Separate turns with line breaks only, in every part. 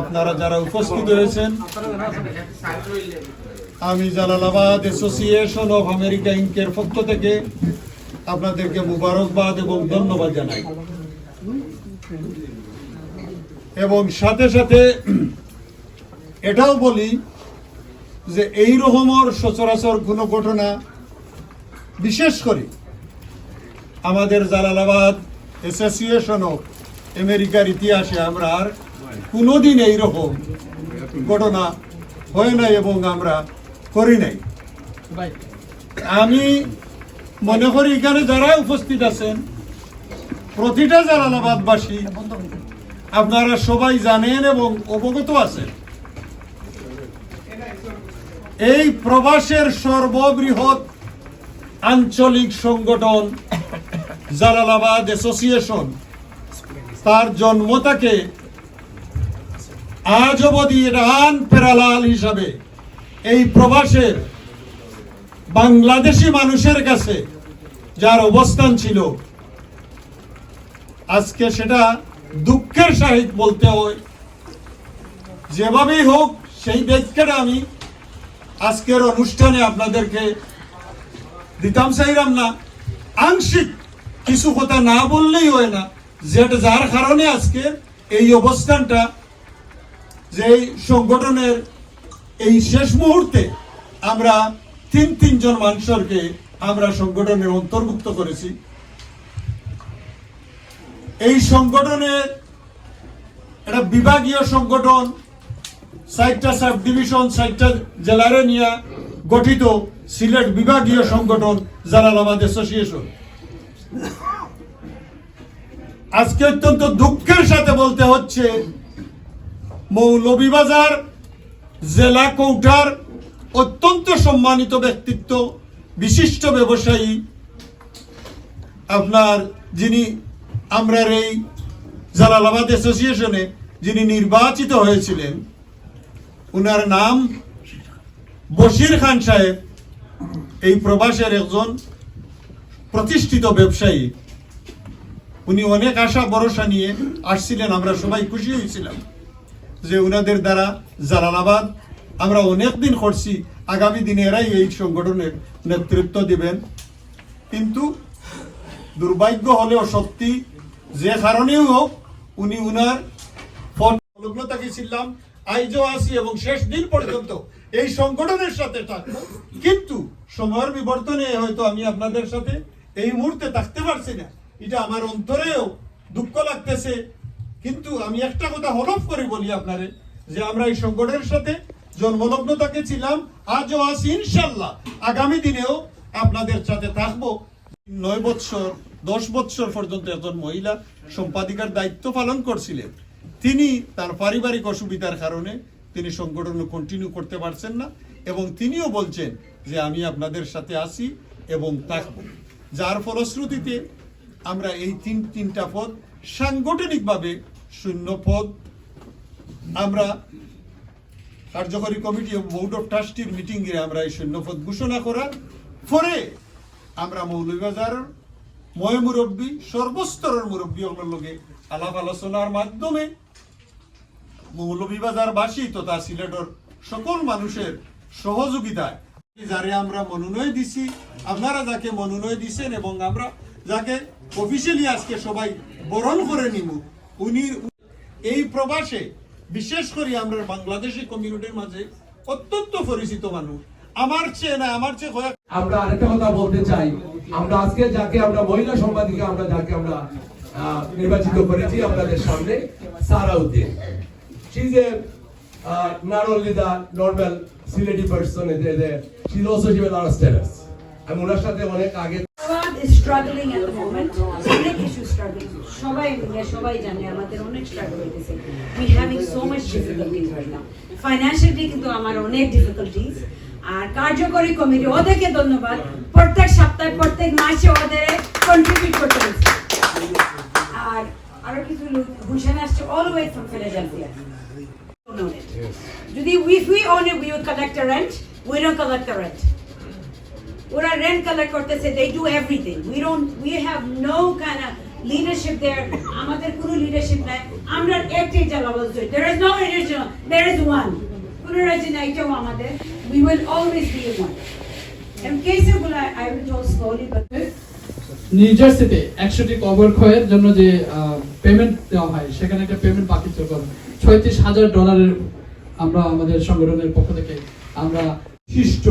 আপনারা যারা উপস্থিত হয়েছেন আমি জালালাবাদ অ্যাসোসিয়েশন অফ আমেরিকা ইনকের পক্ষ থেকে আপনাদেরকে মুবারকবাদ এবং ধন্যবাদ জানাই। এবং সাথে সাথে এটাও বলি যে এই রকমের সচরাচর কোনো ঘটনা, বিশেষ করে আমাদের জালালাবাদ অ্যাসোসিয়েশন অফ আমেরিকার ইতিহাসে আমরা আর কোনোদিন এইরকম ঘটনা হয় নাই এবং আমরা করি নাই। আমি মনে করি এখানে যারা উপস্থিত আছেন, প্রতিটা জালালাবাদবাসী, আপনারা সবাই জানেন এবং অবগত আছেন। এই প্রবাসের সর্ববৃহৎ আঞ্চলিক সংগঠন জালালাবাদ অ্যাসোসিয়েশন, তার জন্ম তাকে আজ অবধি রান পেরালাল হিসাবে। এই প্রবাসের বাংলাদেশি মানুষের কাছে যার অবস্থান ছিল, আজকে সেটা দুঃখের সহিত বলতে হয়। যেভাবেই হোক, সেই ব্যাখ্যাটা আমি আজকের অনুষ্ঠানে আপনাদেরকে দিতাম চাইলাম না। আংশিক কিছু কথা না বললেই হয় না। যেটা যার কারণে আজকে এই অবস্থানটা যে সংগঠনের এই শেষ মুহূর্তে আমরা তিন তিনজন মানুষকে আমরা সংগঠনের অন্তর্ভুক্ত করেছি। এই সংগঠনের একটা বিভাগীয় সংগঠন সাইটটা সাব ডিভিশন সাইটটা জেলারে নিয়ে গঠিত সিলেট বিভাগীয় সংগঠন জালালাবাদ অ্যাসোসিয়েশন। আজকে অত্যন্ত দুঃখের সাথে বলতে হচ্ছে মৌলভীবাজার জেলা কৌটার অত্যন্ত সম্মানিত ব্যক্তিত্ব, বিশিষ্ট ব্যবসায়ী, আপনার যিনি আমরার এই জালালাবাদ অ্যাসোসিয়েশনে যিনি নির্বাচিত হয়েছিলেন, উনার নাম বশির খান সাহেব। এই প্রবাসের একজন প্রতিষ্ঠিত ব্যবসায়ী। উনি অনেক আশা, ভরসা নিয়ে আসছিলেন, আমরা সবাই খুশি হয়েছিলাম। যে উনাদের দ্বারা জালালাবাদ, আমরা অনেক দিন করছি, আগামী দিনে এরাই এই সংগঠনের নেতৃত্ব দিবেন। কিন্তু দুর্ভাগ্য হলেও সত্যি, যে কারণেও হোক, উনি উনার সংলগ্ন থাকিছিলাম আইজও আসি এবং শেষ দিন পর্যন্ত এই সংগঠনের সাথে থাকব। কিন্তু সময়ের বিবর্তনে হয়তো আমি আপনাদের সাথে এই মুহূর্তে থাকতে পারছি না। এটা আমার অন্তরেও দুঃখ লাগতেছে। কিন্তু আমি একটা কথা হলফ করে বলি আপনারে, যে আমরা এই সংগঠনের সাথে জন্মলগ্ন তাকে ছিলাম, আজও আছি ইনশাল্লাহ। আগামী দিনেও আপনাদের সাথে থাকব। নয় বৎসর, দশ বৎসর পর্যন্ত একজন মহিলা সম্পাদিকার দায়িত্ব পালন করছিলেন। তিনি তার পারিবারিক অসুবিধার কারণে তিনি সংগঠন কন্টিনিউ করতে পারছেন না এবং তিনিও বলছেন যে আমি আপনাদের সাথে আসি এবং থাকব। যার ফলশ্রুতিতে আমরা এই তিন তিনটা পদ সাংগঠনিকভাবে শূন্য পদ। আমরা কার্যকরী কমিটি ও বোর্ড অফ ট্রাস্টির মিটিংয়ে আমরা এই শূন্যপদ ঘোষণা করার পরে আমরা মৌলভীবাজার ময় মুরব্বী সর্বস্তরের মুরব্বী লগে আলাপ আলোচনার মাধ্যমে মৌলভীবাজারবাসী তথা সিলেটর সকল মানুষের সহযোগিতায়, যারে আমরা মনোনয় দিছি, আপনারা যাকে মনোনয় দিছেন এবং আমরা যাকে অফিসিয়ালি আজকে সবাই বরণ করে নিব উনি এই প্রবাসে, বিশেষ করে আমরা বাংলাদেশি কমিউনিটির মাঝে অত্যন্ত পরিচিত মানুষ। আমার চেয়ে না, আমার চেয়ে
আমরা আরেকটা কথা বলতে চাই। আমরা আজকে যাকে আমরা মহিলা সম্পাদিকা আমরা যাকে আমরা নির্বাচিত করেছি আপনাদের সামনে, Sarauddin. She is a not only the normal Sylheti person she is also given of status আমি ওনার সাথে অনেক আগে
Ahmedabad is struggling at the moment. অনেক ইস্যু স্ট্রাগলিং সবাই মিলে সবাই জানে আমাদের অনেক স্ট্রাগল হইতেছে। We having so much difficulties right now financially কিন্তু আমার অনেক ডিফিকাল্টিজ আর কার্যকরী কমিটি ওদেরকে ধন্যবাদ। প্রত্যেক সপ্তাহে প্রত্যেক মাসে ওদের কন্ট্রিবিউট করতে হচ্ছে। আর আরও কিছু হুসেন আসছে অল ওয়ে ফ্রম ফিলাডেলফিয়া যদি if we own it we would collect a rent we don't collect the rent ওরা রেন্ট কালেক্ট করতেছে they do everything. We don't we have no kind of leadership there আমাদের কোনো leadership নাই আমরা একটাই জায়গা বলছি there is no leadership. There is one. কোনো রাজ্যে নাই এটাও আমাদের we will always be one. And কেসগুলো I will tell slowly but
New জার্সিতে একশোটি কবর ক্ষয়ের জন্য যে পেমেন্ট দেওয়া হয় সেখানে একটা পেমেন্ট বাকি ছিল। ছয়ত্রিশ হাজার ডলারের আমরা আমাদের সংগঠনের পক্ষ থেকে আমরা
শিষ্ট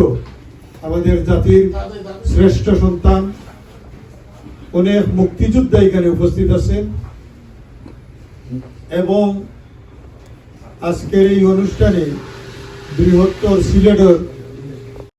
আমাদের জাতির শ্রেষ্ঠ সন্তান। অনেক মুক্তিযোদ্ধা এখানে উপস্থিত আছেন। এবং আজকের এই অনুষ্ঠানে বৃহত্তর সিলেটের